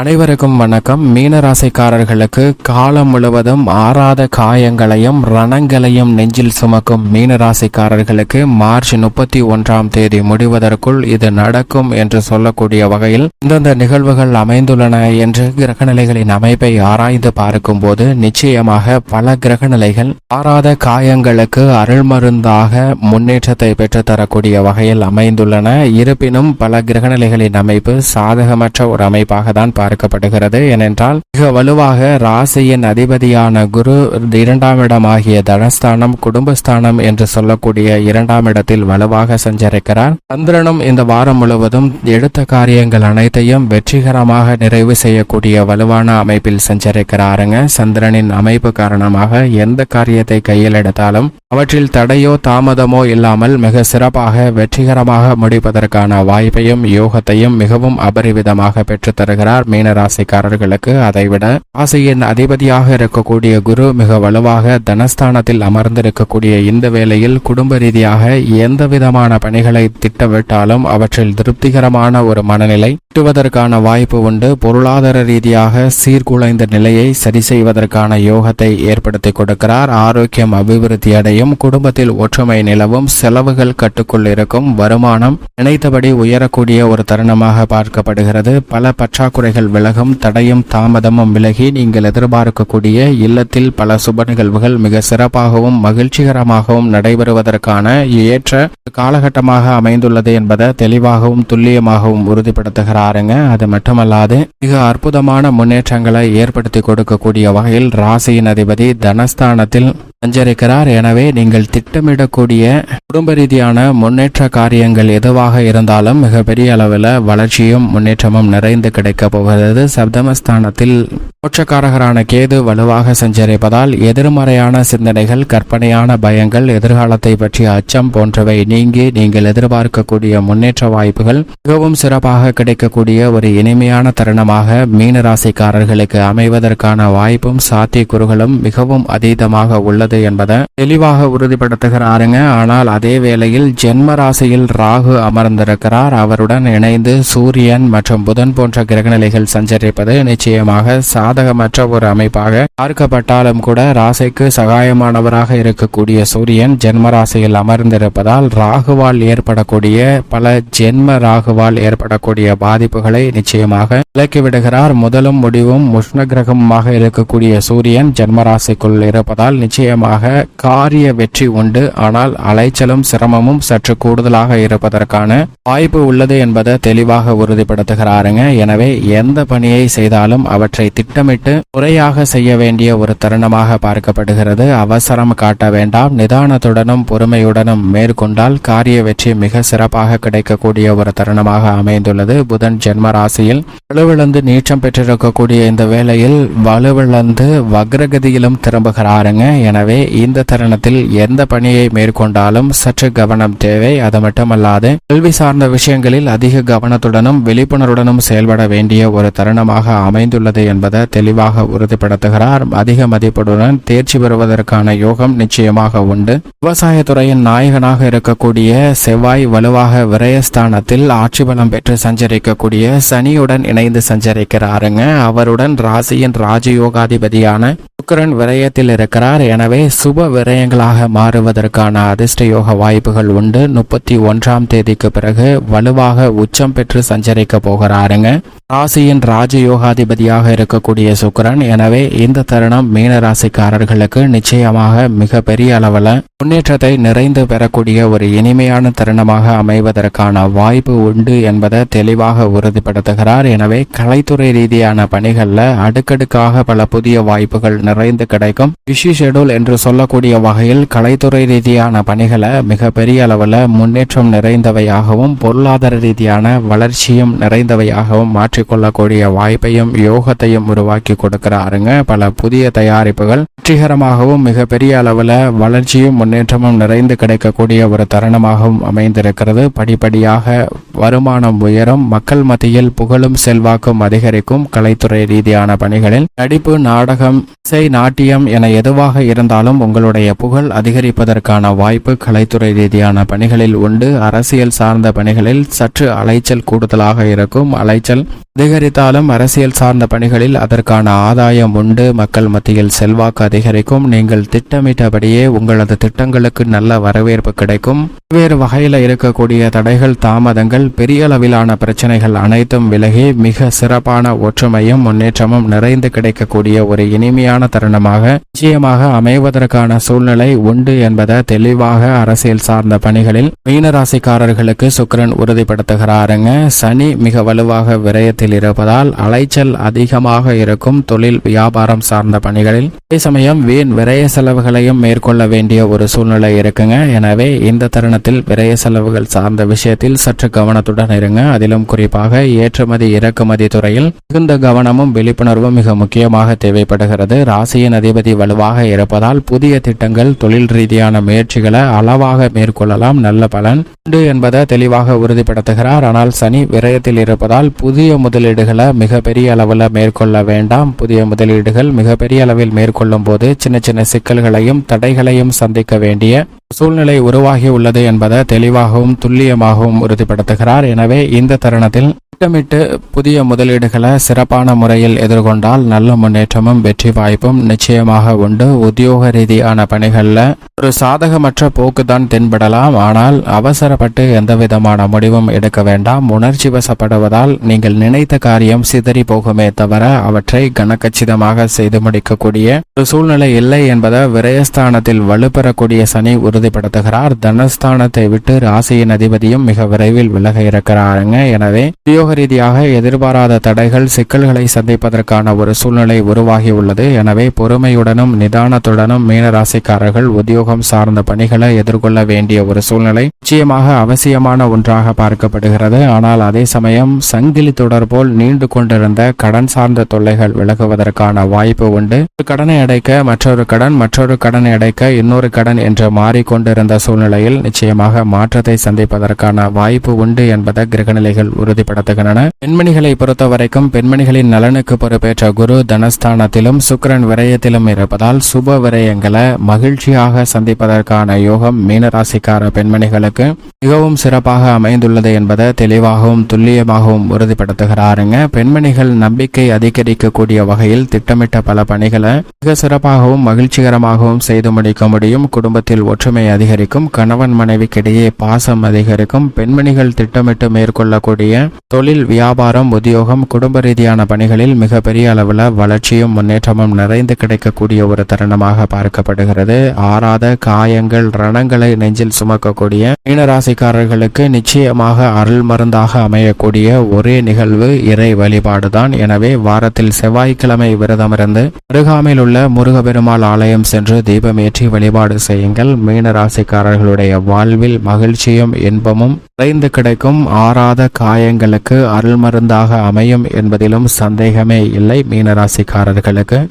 அனைவருக்கும் வணக்கம். மீனராசிக்காரர்களுக்கு காலம் முழுவதும் ஆறாத காயங்களையும் ரணங்களையும் நெஞ்சில் சுமக்கும் மீனராசிக்காரர்களுக்கு மார்ச் முப்பத்தி ஒன்றாம் தேதி முடிவதற்குள் இது நடக்கும் என்று சொல்லக்கூடிய வகையில் இந்தந்த நிகழ்வுகள் அமைந்துள்ளன என்று கிரகநிலைகளின் அமைப்பை ஆராய்ந்து பார்க்கும்போது நிச்சயமாக பல கிரகநிலைகள் ஆறாத காயங்களுக்கு அருள்மருந்தாக முன்னேற்றத்தை பெற்றுத்தரக்கூடிய வகையில் அமைந்துள்ளன. இருப்பினும் பல கிரகநிலைகளின் அமைப்பு சாதகமற்ற ஒரு அமைப்பாக தான் பார்க்கப்படுகிறது. ஏனென்றால் மிக வலுவாக ராசியின் அதிபதியான குரு இரண்டாம் இடமாகிய தனஸ்தானம் குடும்பஸ்தானம் என்று சொல்லக்கூடிய இரண்டாம் இடத்தில் வலுவாக சஞ்சரிக்கிறார். சந்திரனும் இந்த வாரம் முழுவதும் எடுத்த காரியங்கள் அனைத்தையும் வெற்றிகரமாக நிறைவு செய்யக்கூடிய வலுவான அமைப்பில் சஞ்சரிக்கிறாருங்க. சந்திரனின் அமைப்பு காரணமாக எந்த காரியத்தை கையில் எடுத்தாலும் அவற்றில் தடையோ தாமதமோ இல்லாமல் மிக சிறப்பாக வெற்றிகரமாக முடிப்பதற்கான வாய்ப்பையும் யோகத்தையும் மிகவும் அபரிவிதமாக பெற்றுத் தருகிறார். மீனராசிக்காரர்களுக்கு அதைவிட ராசியின் அதிபதியாக இருக்கக்கூடிய குரு மிக வலுவாக தனஸ்தானத்தில் அமர்ந்திருக்கக்கூடிய இந்த வேளையில் குடும்ப ரீதியாக எந்த விதமான பணிகளை திட்டமிட்டாலும் அவற்றில் திருப்திகரமான ஒரு மனநிலை கிட்டுவதற்கான வாய்ப்பு உண்டு. பொருளாதார ரீதியாக சீர்குலைந்த நிலையை சரி செய்வதற்கான யோகத்தை ஏற்படுத்தி கொடுக்கிறார். ஆரோக்கியம் அபிவிருத்தி அடையும். குடும்பத்தில் ஒற்றுமை நிலவும். செலவுகள் கட்டுக்குள் இருக்கும். வருமானம் நினைத்தபடி உயரக்கூடிய ஒரு தருணமாக பார்க்கப்படுகிறது. பல பற்றாக்குறைகள் விலகும் தடையும் தாமதமும் விலகி நீங்கள் எதிர்பார்க்கக்கூடிய இல்லத்தில் பல சுப நிகழ்வுகள் மிக சிறப்பாகவும் மகிழ்ச்சிகரமாகவும் நடைபெறுவதற்கான ஏற்ற காலகட்டமாக அமைந்துள்ளது என்பதை தெளிவாகவும் துல்லியமாகவும் உறுதிப்படுத்துகிறாருங்க. அது மட்டுமல்லாது மிக அற்புதமான முன்னேற்றங்களை ஏற்படுத்தி கொடுக்கக்கூடிய வகையில் ராசியின் அதிபதி தனஸ்தானத்தில் சஞ்சரிக்கிறார். எனவே நீங்கள் திட்டமிடக்கூடிய குடும்ப ரீதியான முன்னேற்ற காரியங்கள் எதுவாக இருந்தாலும் மிகப்பெரிய அளவில் வளர்ச்சியும் முன்னேற்றமும் நிறைந்து கிடைக்கப் போகிறது. சப்தமஸ்தானத்தில் மோட்சக்காரகரான கேது வலுவாக சஞ்சரிப்பதால் எதிர்மறையான சிந்தனைகள் கற்பனையான பயங்கள் எதிர்காலத்தை பற்றிய அச்சம் போன்றவை நீங்கி நீங்கள் எதிர்பார்க்கக்கூடிய முன்னேற்ற வாய்ப்புகள் மிகவும் சிறப்பாக கிடைக்கக்கூடிய ஒரு இனிமையான தருணமாக மீன ராசிக்காரர்களுக்கு அமைவதற்கான வாய்ப்பும் சாத்தியக்கூறுகளும் மிகவும் அதீதமாக உள்ளது. என்பதை தெளிவாக உறுதிப்படுத்துகிறாருங்க ஆனால் அதே வேளையில் ஜென்ம ராசியில் ராகு அமர்ந்திருக்கிறார். அவருடன் இணைந்து சூரியன் மற்றும் புதன் போன்ற கிரகநிலைகள் சஞ்சரிப்பது நிச்சயமாக சாதகமற்ற ஒரு அமைப்பாக பார்க்கப்பட்டாலும் கூட ராசிக்கு சகாயமானவராக இருக்கக்கூடிய சூரியன் ஜென்ம ராசியில் அமர்ந்திருப்பதால் ராகுவால் ஏற்படக்கூடிய பல ஜென்ம ராகுவால் ஏற்படக்கூடிய பாதிப்புகளை நிச்சயமாக விலக்கிவிடுகிறார் முதலும் முடிவும் உஷ்ண கிரகமாக இருக்கக்கூடிய சூரியன் ஜென்ம ராசிக்குள் இருப்பதால் நிச்சயமாக காரிய வெற்றி உண்டு. ஆனால் அலைச்சலும் சிரமமும் சற்று கூடுதலாக இருப்பதற்கான வாய்ப்பு உள்ளது என்பதை தெளிவாக உறுதிப்படுத்துகிறாருங்க. எனவே எந்த பணியை செய்தாலும் அவற்றை திட்டமிட்டு முறையாக செய்ய வேண்டிய ஒரு தருணமாக பார்க்கப்படுகிறது. அவசரம் காட்ட வேண்டாம். நிதானத்துடனும் பொறுமையுடனும் மேற்கொண்டால் காரிய வெற்றி மிக சிறப்பாக கிடைக்கக்கூடிய ஒரு தருணமாக அமைந்துள்ளது. புதன் ஜென்ம ராசியில் வலுவிழந்து நீச்சம் பெற்றிருக்கக்கூடிய இந்த வேளையில் வலுவிழந்து வக்ரகதியிலும் திரும்புகிறாருங்க. எனவே இந்த தருணத்தில் எந்த பணியை மேற்கொண்டாலும் சற்று கவனம் தேவை. அது மட்டுமல்லாது கல்வி சார்ந்த விஷயங்களில் அதிக கவனத்துடனும் விழிப்புணர்வுடனும் செயல்பட வேண்டிய ஒரு தருணமாக அமைந்துள்ளது என்பதை தெளிவாக உறுதிப்படுத்துகிறார். அதிக மதிப்புடன் தேர்ச்சி பெறுவதற்கான யோகம் நிச்சயமாக உண்டு. விவசாயத்துறையின் நாயகனாக இருக்கக்கூடிய செவ்வாய் வலுவாக விரயஸ்தானத்தில் ஆட்சி பலம் பெற்று சஞ்சரிக்கக்கூடிய சனியுடன் இணைந்து சஞ்சரிக்கிறாருங்க. அவருடன் ராசியின் ராஜயோகாதிபதியான சுக்கிரன் விரயத்தில் இருக்கிறார் எனவே சுப விரயங்களாக மாறுவதற்கான அதிர்ஷ்ட யோக வாய்ப்புகள் உண்டு. முப்பத்தி ஒன்றாம் தேதிக்கு பிறகு வலுவாக உச்சம் பெற்று சஞ்சரிக்க போகிறாருங்க. ராசியின் ராஜயோகாதிபதியாக இருக்கக்கூடிய சுக்கரன். எனவே இந்த தருணம் மீன ராசிக்காரர்களுக்கு நிச்சயமாக மிக பெரிய அளவில் முன்னேற்றத்தை நிறைந்து பெறக்கூடிய ஒரு இனிமையான தருணமாக அமைவதற்கான வாய்ப்பு உண்டு என்பதை தெளிவாக உறுதிப்படுத்துகிறார். எனவே கலைத்துறை ரீதியான பணிகளில் அடுக்கடுக்காக பல புதிய வாய்ப்புகள் நிறைந்து கிடைக்கும். பிஷி ஷெடியூல் என்று சொல்லக்கூடிய வகையில் கலைத்துறை ரீதியான பணிகளை மிக பெரிய அளவில் முன்னேற்றம் நிறைந்தவையாகவும் பொருளாதார ரீதியான வளர்ச்சியும் நிறைந்தவையாகவும் மாற்றிக்கொள்ளக்கூடிய வாய்ப்பையும் யோகத்தையும் உருவாக்கி கொடுக்கிறாருங்க. பல புதிய தயாரிப்புகள் வெற்றிகரமாகவும் மிகப்பெரிய அளவில் வளர்ச்சியும் முன்னேற்றமும் நிறைந்து கிடைக்கக்கூடிய ஒரு தருணமாகவும் அமைந்திருக்கிறது. படிப்படியாக வருமானம் உயரும் மக்கள் மத்தியில் புகழும் செல்வாக்கும் அதிகரிக்கும் கலைத்துறை ரீதியான பணிகளில் நடிப்பு நாடகம் இசை நாட்டியம் என எதுவாக இருந்தாலும் உங்களுடைய புகழ் அதிகரிப்பதற்கான வாய்ப்பு கலைத்துறை ரீதியான பணிகளில் உண்டு. அரசியல் சார்ந்த பணிகளில் சற்று அலைச்சல் கூடுதலாக இருக்கும். அலைச்சல் அதிகரித்தாலும் அரசியல் சார்ந்த பணிகளில் அதற்கான ஆதாயம் உண்டு. மக்கள் மத்தியில் செல்வாக்கு அதிகரிக்கும். நீங்கள் திட்டமிட்டபடியே உங்களது திட்டங்களுக்கு நல்ல வரவேற்பு கிடைக்கும். வேறு வகையில் இருக்கக்கூடிய தடைகள் தாமதங்கள் பெரிய அளவிலான பிரச்சனைகள் அனைத்தும் விலகி மிக சிறப்பான ஒற்றுமையும் முன்னேற்றமும் நிறைந்து கிடைக்கக்கூடிய ஒரு இனிமையான தருணமாக நிச்சயமாக அமைவதற்கான சூழ்நிலை உண்டு என்பதை தெளிவாக அரசியல் சார்ந்த பணிகளில் மீனராசிக்காரர்களுக்கு சுக்கிரன் உறுதிப்படுத்துகிறாருங்க. சனி மிக வலுவாக விரயத்தில் இருப்பதால் அலைச்சல் அதிகமாக இருக்கும் தொழில் வியாபாரம் சார்ந்த பணிகளில். அதே சமயம் வீண் விரய செலவுகளையும் மேற்கொள்ள வேண்டிய ஒரு சூழ்நிலை இருக்குங்க. எனவே இந்த தருணத்தில் விரய செலவுகள் சார்ந்த விஷயத்தில் சற்று கவனம் கவனத்துடன் இருங்க. அதிலும் குறிப்பாக ஏற்றுமதி இறக்குமதி துறையில் மிகுந்த கவனமும் விழிப்புணர்வும் மிக முக்கியமாக தேவைப்படுகிறது. ராசியின் அதிபதி வலுவாக இருப்பதால் புதிய திட்டங்கள் தொழில் ரீதியான முயற்சிகளை அளவாக மேற்கொள்ளலாம். நல்ல பலன் உண்டு என்பதை தெளிவாக உறுதிப்படுத்துகிறார். ஆனால் சனி விரயத்தில் இருப்பதால் புதிய முதலீடுகளை மிகப்பெரிய அளவில் மேற்கொள்ள வேண்டாம். புதிய முதலீடுகள் மிகப்பெரிய அளவில் மேற்கொள்ளும் போது சின்ன சின்ன சிக்கல்களையும் தடைகளையும் சந்திக்க வேண்டிய சூழ்நிலை உருவாகி உள்ளது என்பதை தெளிவாகவும் துல்லியமாகவும் உறுதிப்படுத்துகிறார். எனவே இந்த தருணத்தில் திட்டமிட்டு புதிய முதலீடுகளை சிறப்பான முறையில் எதிர்கொண்டால் நல்ல முன்னேற்றமும் வெற்றி வாய்ப்பும் நிச்சயமாக உண்டு. உத்தியோக ரீதியான பணிகளில் ஒரு சாதகமற்ற போக்கு தான் தென்படலாம். ஆனால் அவசரப்பட்டு எந்த விதமான முடிவும் எடுக்க வேண்டாம். உணர்ச்சி வசப்படுவதால் நீங்கள் நினைத்த காரியம் சிதறி போகுமே தவிர அவற்றை கனக்கச்சிதமாக செய்து முடிக்கக்கூடிய ஒரு சூழ்நிலை இல்லை என்பதை விரயஸ்தானத்தில் வலுப்பெறக்கூடிய சனி உறுதிப்படுத்துகிறார். தனஸ்தானத்தை விட்டு ராசியின் அதிபதியும் மிக விரைவில் விலக இருக்கிறாருங்க. எனவே உத்தியோக ரீதியாக எதிர்பாராத தடைகள் சிக்கல்களை சந்திப்பதற்கான ஒரு சூழ்நிலை உருவாகியுள்ளது. எனவே பொறுமையுடனும் நிதானத்துடனும் மீனராசிக்காரர்கள் உத்தியோகம் சார்ந்த பணிகளை எதிர்கொள்ள வேண்டிய ஒரு சூழ்நிலை நிச்சயமாக அவசியமான ஒன்றாக பார்க்கப்படுகிறது. ஆனால் அதே சமயம் சங்கிலி தொடர் போல் நீண்டு கொண்டிருந்த கடன் சார்ந்த தொல்லைகள் விலகுவதற்கான வாய்ப்பு உண்டு. ஒரு கடனை அடைக்க மற்றொரு கடன் மற்றொரு கடனை அடைக்க இன்னொரு கடன் என்று மாறிக்கொண்டிருந்த சூழ்நிலையில் நிச்சயமாக மாற்றத்தை சந்திப்பதற்கான வாய்ப்பு உண்டு என்பதை கிரகநிலைகள் வருகின்றன பெண்மணிகளை பொறுத்த வரைக்கும் பெண்மணிகளின் நலனுக்கு பொறுப்பேற்ற குரு தனஸ்தானத்திலும் சுக்கரன் விரயத்திலும் இருப்பதால் சுப விரயங்களை மகிழ்ச்சியாக சந்திப்பதற்கான யோகம் மீனராசிக்கார பெண்மணிகளுக்கு மிகவும் சிறப்பாக அமைந்துள்ளது என்பதை தெளிவாகவும் துல்லியமாகவும் உறுதிப்படுத்துகிறாருங்க. பெண்மணிகள் நம்பிக்கை அதிகரிக்கக்கூடிய வகையில் திட்டமிட்ட பல பணிகளை மிக சிறப்பாகவும் மகிழ்ச்சிகரமாகவும் செய்து முடிக்க முடியும். குடும்பத்தில் ஒற்றுமை அதிகரிக்கும் கணவன் மனைவிக்கிடையே பாசம் அதிகரிக்கும். பெண்மணிகள் திட்டமிட்டு மேற்கொள்ளக்கூடிய தொழில் வியாபாரம் உத்தியோகம் குடும்ப ரீதியான பணிகளில் மிகப்பெரிய அளவில் வளர்ச்சியும் முன்னேற்றமும் நிறைந்து கிடைக்கக்கூடிய ஒரு தருணமாக பார்க்கப்படுகிறது. ஆறாத காயங்கள் ரணங்களை நெஞ்சில் சுமக்கக்கூடிய மீனராசிக்காரர்களுக்கு நிச்சயமாக அருள் மருந்தாக அமையக்கூடிய ஒரே நிகழ்வு இறை வழிபாடுதான். எனவே வாரத்தில் செவ்வாய்க்கிழமை விரதமிருந்து அருகாமையில் உள்ள முருகபெருமாள் ஆலயம் சென்று தீபமேற்றி வழிபாடு செய்யுங்கள். மீனராசிக்காரர்களுடைய வாழ்வில் மகிழ்ச்சியும் இன்பமும் நிறைந்து கிடைக்கும். ஆறாத காயங்களுக்கு அருள் மருந்தாக அமையும் என்பதிலும் சந்தேகமே இல்லை. மீனராசிக்காரர்களுக்கு